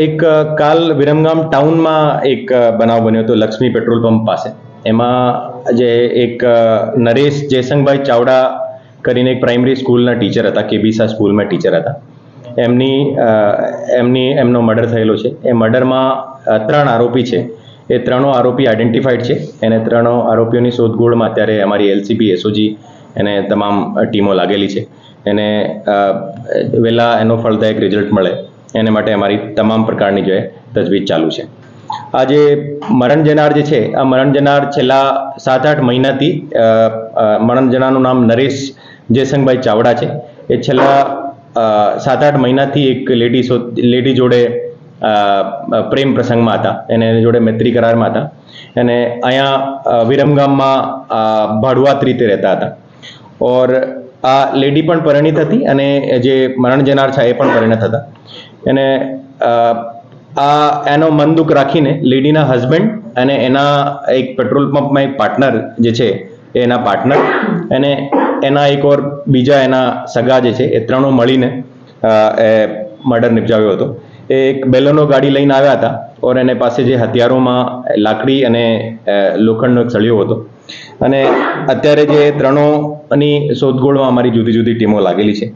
એક કાલ વિરમગામ ટાઉનમાં એક બનાવ બન્યો હતો લક્ષ્મી પેટ્રોલ પંપ પાસે. એમાં જે એક નરેશ જયસંગભાઈ ચાવડા કરીને એક પ્રાઇમરી સ્કૂલના ટીચર હતા કેબીસા સ્કૂલમાં ટીચર હતા. એમની એમની, એમનો મર્ડર થયેલો છે. એ મર્ડરમાં ત્રણ આરોપી છે. એ ત્રણો આરોપી આઈડેન્ટિફાઈડ છે. એને ત્રણો આરોપીઓની શોધખોળમાં અત્યારે અમારી એલસીબી, એસઓજી એને તમામ ટીમો લાગેલી છે. એને વહેલા એનો ફળદાયક રિઝલ્ટ મળે. એને માટે અમારી તમામ પ્રકારની જે તજવીજ ચાલુ છે. આ જે મરણ જનાર જે છે, આ મરણ જનાર છેલ્લા સાત આઠ મહિનાથી મરણ જનારનું નામ નરેશ જયસંગભાઈ ચાવડા છે. એ છેલ્લા સાત આઠ મહિનાથી એક લેડી લેડી જોડે પ્રેમ પ્રસંગમાં હતા. એને એની જોડે મૈત્રી કરારમાં હતા. અને અહીંયા વિરમગામમાં ભાડુઆત રીતે રહેતા હતા. ઓર આ લેડી પણ પરિણીત હતી અને જે મરણ જનાર છે એ પણ પરિણત હતા. અને આ, એનો મન દુઃખ રાખીને લેડીના હસબન્ડ અને એના એક પેટ્રોલ પંપમાં એક પાર્ટનર જે છે એના પાર્ટનર અને એના એક ઓર બીજા એના સગા જે છે એ ત્રણો મળીને એ મર્ડર નિપજાવ્યો હતો. એ એક બેલોનો ગાડી લઈને આવ્યા હતા ઓર એને પાસે જે હથિયારોમાં લાકડી અને લોખંડનો એક સળિયો હતો. અને અત્યારે જે ત્રણોની શોધખોળમાં અમારી જુદી જુદી ટીમો લાગેલી છે.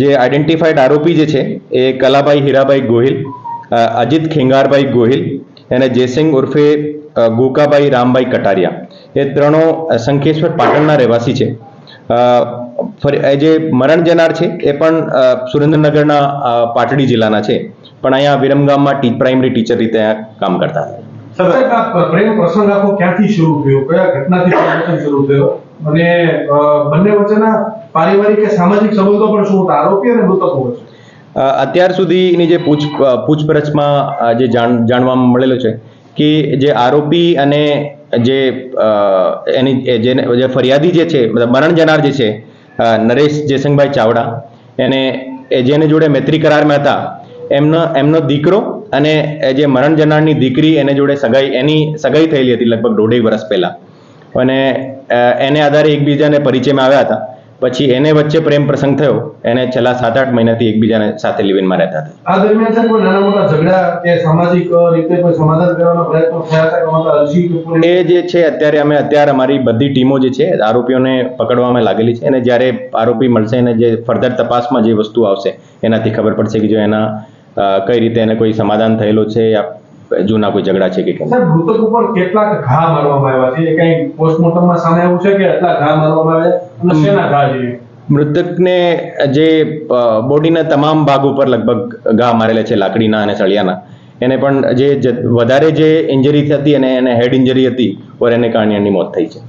જે આઈડેન્ટિફાઈડ આરોપી જે છે, એ કલાભાઈ હીરાભાઈ ગોહિલ અજીત ખેંગારભાઈ ગોહિલ અને જયસિંહ ઉર્ફે ગોકાભાઈ રામભાઈ કટારિયા. એ ત્રણો શંખેશ્વર પાટણના રહેવાસી છે. જે મરણ જનાર છે, એ પણ સુરેન્દ્રનગરના પાટડી જિલ્લાના છે. પણ અહીંયા વિરમગામમાં પ્રાઇમરી ટીચર રીતે કામ કરતા હતા. સાહેબ આ પ્રેમ પ્રસંગ આખો ક્યાંથી શરૂ થયો? કયા ઘટનાથી પ્રેમ શરૂ થયો? અને બંને વચ્ચેના પારિવારિક કે સામાજિક સંબંધો પણ શું હતા? આરોપી અને મૃતકો વચ્ચે? અત્યાર સુધીની જે પૂછ પૂછપરછમાં જે જાણવા મળેલો છે કે જે આરોપી અને જે એની જે ફરિયાદી જે છે મતલબ મરણ જનાર જે છે નરેશ જયસંગભાઈ ચાવડા એને જેને જોડે મૈત્રી કરારમાં હતા એમનો એમનો દીકરો અને જે મરણ જનારની દીકરી એને જોડે સગાઈ એની સગાઈ થયેલી હતી લગભગ દોઢેક વર્ષ પહેલા. અને એને આધારે એકબીજાને પરિચયમાં આવ્યા હતા. પછી એને વચ્ચે પ્રેમ પ્રસંગ થયો. એને છેલ્લા સાત આઠ મહિનાથી એકબીજાને સાથે લિવિનમાં રહેતા હતા. આ દરમિયાન કોઈ નાના મોટા ઝઘડા કે સામાજિક રીતે કોઈ સમાધાન કરવાનો પ્રયત્ન થયા હતા? એ જે છે અત્યારે અમે અત્યારે અમારી બધી ટીમો જે છે આરોપીઓને પકડવામાં લાગેલી છે. અને જ્યારે આરોપી મળશે અને જે ફર્ધર તપાસમાં જે વસ્તુ આવશે એનાથી ખબર પડશે કે જો એના કઈ રીતે એને કોઈ સમાધાન થયેલું છે યા જૂના કોઈ ઝઘડા છે કે સાહેબ મૃતક ઉપર કેટલા ઘા મારવામાં આવ્યા છે? કઈ પોસ્ટમોર્ટમમાં સામે આવ્યું છે કે એટલા ઘા મારવામાં આવ્યા અને શેના ઘા છે મૃતકને જે બોડીના તમામ ભાગ ઉપર લગભગ ઘા મારેલા છે લાકડીના અને સળિયાના. એને પણ જે વધારે જે ઇન્જરી થતી અને એને હેડ ઇન્જરી હતી ઓર એને કારણે એની મોત થઈ છે.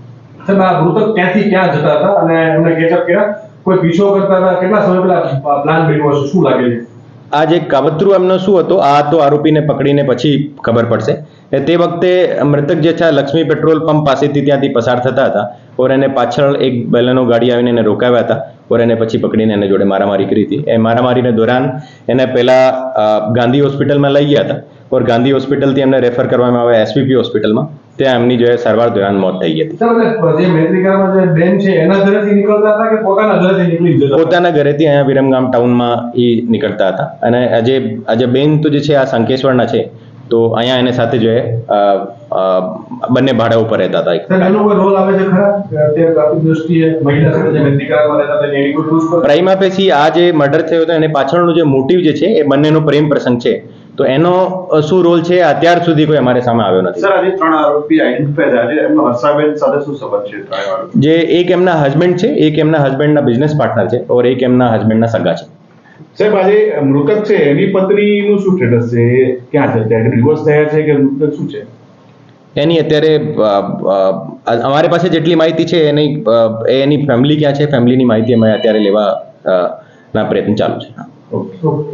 આ મૃતક ક્યાંથી ક્યાં જતા હતા? અને એમને કર્યા? કોઈ પીછો કરતા હતા? કેટલા સમય પહેલા પ્લાન બન્યો હશે? શું લાગે છે? આ જે કાવતરું એમનો શું હતો? આ તો આરોપીને પકડીને પછી ખબર પડશે. તે વખતે મૃતક જે છે લક્ષ્મી પેટ્રોલ પંપ પાસેથી ત્યાંથી પસાર થતા હતા ઓર એને પાછળ એક બેલેનો ગાડી આવીને એને રોકાવ્યા હતા ઓર એને પછી પકડીને એને જોડે મારામારી કરી હતી. એ મારામારીને દોરાન એને પહેલાં ગાંધી હોસ્પિટલમાં લઈ ગયા હતા. ઓર ગાંધી હોસ્પિટલથી એમને રેફર કરવામાં આવ્યા એસવીપી હોસ્પિટલમાં ત્યાં એમની જે સારવાર દરમિયાન મોત થઈ હતી. પોતાના ઘરેથી અહીંયા વિરમગામ ટાઉનમાં એ નીકળતા હતા. અને આજે આજે બેન તો જે છે આ સંકેશ્વરના છે તો અહીંયા એને સાથે જોઈએ બંને ભાડા ઉપર રહેતા હતા આવે પ્રાઇમા પેશી આ જે મર્ડર થયો હતો એને પાછળનો જે મોટિવ જે છે એ બંનેનો પ્રેમ પ્રસંગ છે. તો એનો શું રોલ છે? અત્યાર સુધી કોઈ અમારે સામે આવ્યો નથી. સર આજે ત્રણ આરોપી આઈડેન્ટિફાઈ થયા છે. એમનો હર્ષાબેન સાથે શું સંબંધ છે? જે એક એમના હસબન્ડ છે એક એમના હસબન્ડના બિઝનેસ પાર્ટનર છે ઓર એક એમના હસબન્ડના સગા છે. સાહેબ આજે મૃતક છે એની પત્નીનું શું સ્ટેટસ છે? એ ક્યાં છે? અત્યારે ડિવોર્સ થયા છે કે મૃતક શું છે? એની અત્યારે અમારી પાસે જેટલી માહિતી છે એની એની ફેમિલી ક્યાં છે? ફેમિલીની માહિતી અમે અત્યારે લેવા ના પ્રયત્ન ચાલુ છે. ઓકે.